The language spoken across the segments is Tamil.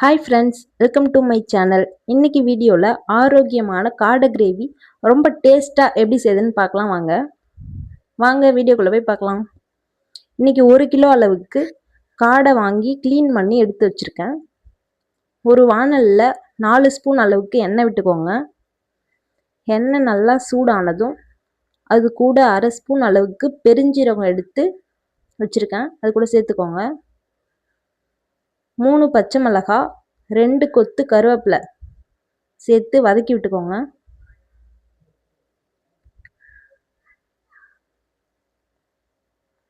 Hi friends welcome to my channel இன்றைக்கி வீடியோவில் ஆரோக்கியமான காடை கிரேவி ரொம்ப டேஸ்ட்டாக எப்படி செய்யுதுன்னு பார்க்கலாம் வாங்க. வாங்க வீடியோக்குள்ளே போய் பார்க்கலாம். இன்றைக்கி ஒரு கிலோ அளவுக்கு காடை வாங்கி க்ளீன் பண்ணி எடுத்து வச்சுருக்கேன். ஒரு வானலில் நாலு ஸ்பூன் அளவுக்கு எண்ணெய் விட்டுக்கோங்க. எண்ணெய் நல்லா சூடானதும் அது கூட அரை ஸ்பூன் அளவுக்கு பெருஞ்சீரகம் எடுத்து வச்சுருக்கேன். அது கூட சேர்த்துக்கோங்க. மூணு பச்சை மிளகா ரெண்டு கொத்து கருவேப்பிலை. சேர்த்து வதக்கி விட்டுக்கோங்க.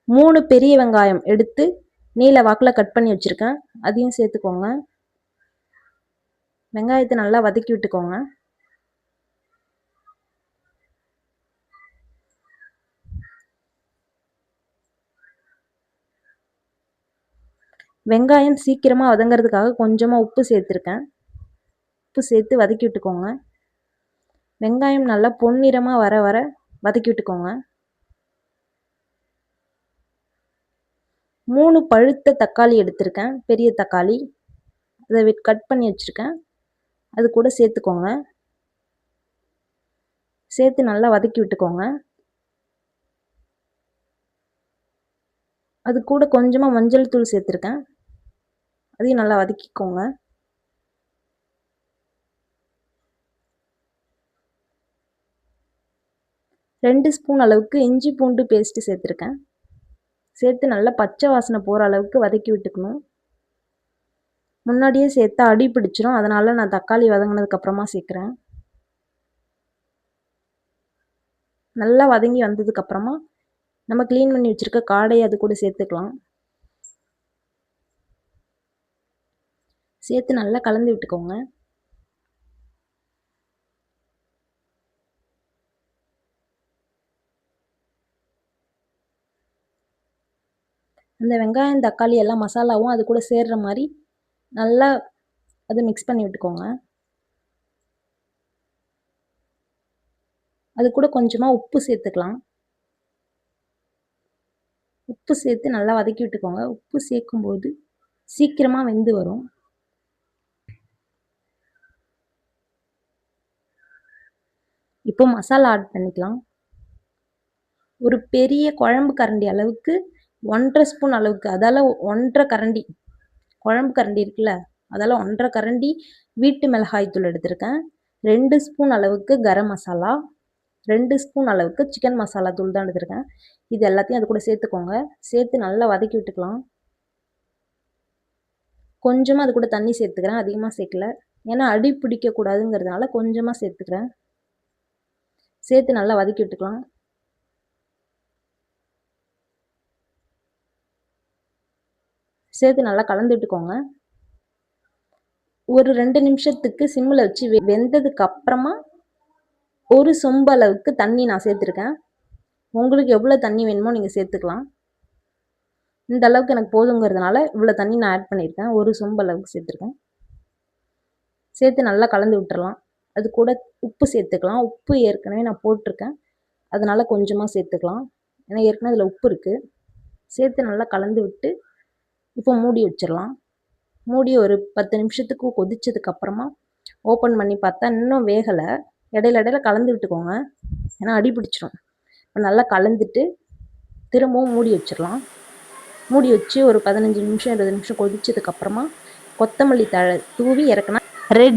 மூணு பெரிய வெங்காயம் எடுத்து நீல வாக்கில் கட் பண்ணி வச்சுருக்கேன். அதையும் சேர்த்துக்கோங்க. வெங்காயத்தை நல்லா வதக்கி விட்டுக்கோங்க. வெங்காயம் சீக்கிரமாக வதங்கிறதுக்காக கொஞ்சமாக உப்பு சேர்த்துருக்கேன். உப்பு சேர்த்து வதக்கி விட்டுக்கோங்க. வெங்காயம் நல்லா பொன்னிறமாக வர வர வதக்கி விட்டுக்கோங்க. மூணு பழுத்த தக்காளி எடுத்திருக்கேன். பெரிய தக்காளி. அதை கட் பண்ணி வச்சுருக்கேன். அது கூட சேர்த்துக்கோங்க. சேர்த்து நல்லா வதக்கி விட்டுக்கோங்க. அது கூட கொஞ்சமாக மஞ்சள் தூள் சேர்த்துருக்கேன். அதையும் நல்லா வதக்கிக்கோங்க. ரெண்டு ஸ்பூன் அளவுக்கு இஞ்சி பூண்டு பேஸ்ட்டு சேர்த்துருக்கேன். சேர்த்து நல்லா பச்சை வாசனை போகிற அளவுக்கு வதக்கி விட்டுக்கணும். முன்னாடியே சேர்த்தா அடி பிடிச்சிரும். அதனால் நான் தக்காளி வதங்கினதுக்கப்புறமா சேர்க்குறேன். நல்லா வதங்கி வந்ததுக்கப்புறமா நம்ம க்ளீன் பண்ணி வச்சுருக்க காடையை அது கூட சேர்த்துக்கலாம். சேர்த்து நல்லா கலந்து விட்டுக்கோங்க. அந்த வெங்காயம் தக்காளி எல்லாம் மசாலாவும் அது கூட சேர்கிற மாதிரி நல்லா அதை மிக்ஸ் பண்ணி விட்டுக்கோங்க. அது கூட கொஞ்சமாக உப்பு சேர்த்துக்கலாம். உப்பு சேர்த்து நல்லா வதக்கி விட்டுக்கோங்க. உப்பு சேர்க்கும்போது சீக்கிரமாக வெந்து வரும். இப்போ மசாலா ஆட் பண்ணிக்கலாம். ஒரு பெரிய குழம்பு கரண்டி அளவுக்கு ஒன்றரை ஸ்பூன் அளவுக்கு அதால் ஒன்றரை கரண்டி குழம்பு கரண்டி இருக்குல்ல அதால் ஒன்றரை கரண்டி வீட்டு மிளகாய் தூள் எடுத்திருக்கேன். ரெண்டு ஸ்பூன் அளவுக்கு கரம் மசாலா. ரெண்டு ஸ்பூன் அளவுக்கு சிக்கன் மசாலா தூள் தான் எடுத்துருக்கேன். இது எல்லாத்தையும் அது கூட சேர்த்துக்கோங்க. சேர்த்து நல்லா வதக்கி விட்டுக்கலாம். கொஞ்சமாக அது கூட தண்ணி சேர்த்துக்கிறேன். அதிகமாக சேர்க்கல. ஏன்னா அடி பிடிக்கக்கூடாதுங்கிறதுனால கொஞ்சமாக சேர்த்துக்கிறேன். சேர்த்து நல்லா வதக்கி விட்டுக்கலாம். சேர்த்து நல்லா கலந்து விட்டுக்கோங்க. ஒரு ரெண்டு நிமிஷத்துக்கு சிம்மில் வச்சு வெந்ததுக்கு அப்புறமா ஒரு சொம்பு அளவுக்கு தண்ணி நான் சேர்த்துருக்கேன். உங்களுக்கு எவ்வளோ தண்ணி வேணுமோ நீங்கள் சேர்த்துக்கலாம். இந்த அளவுக்கு எனக்கு போதுங்கிறதுனால இவ்வளோ தண்ணி நான் ஆட் பண்ணியிருக்கேன். ஒரு சொம்பு அளவுக்கு சேர்த்துருக்கேன். சேர்த்து நல்லா கலந்து விட்டுறலாம். அது கூட உப்பு சேர்த்துக்கலாம். உப்பு ஏற்கனவே நான் போட்டிருக்கேன். அதனால் கொஞ்சமாக சேர்த்துக்கலாம். ஏன்னா ஏற்கனவே அதில் உப்பு இருக்குது சேர்த்து நல்லா கலந்து விட்டு இப்போ மூடி வச்சிடலாம். மூடி ஒரு பத்து நிமிஷத்துக்கு கொதிச்சதுக்கப்புறமா ஓப்பன் பண்ணி பார்த்தா இன்னும் வேகலை. இடையில இடையில கலந்து விட்டுக்கோங்க. ஏன்னா அடி பிடிச்சிரும். நல்லா கலந்துட்டு திரும்பவும் மூடி வச்சிடலாம் மூடி வச்சு ஒரு பதினஞ்சு நிமிஷம் இருபது நிமிஷம் கொதிச்சதுக்கப்புறமா கொத்தமல்லி தழை தூவி இறக்குனா ரெடி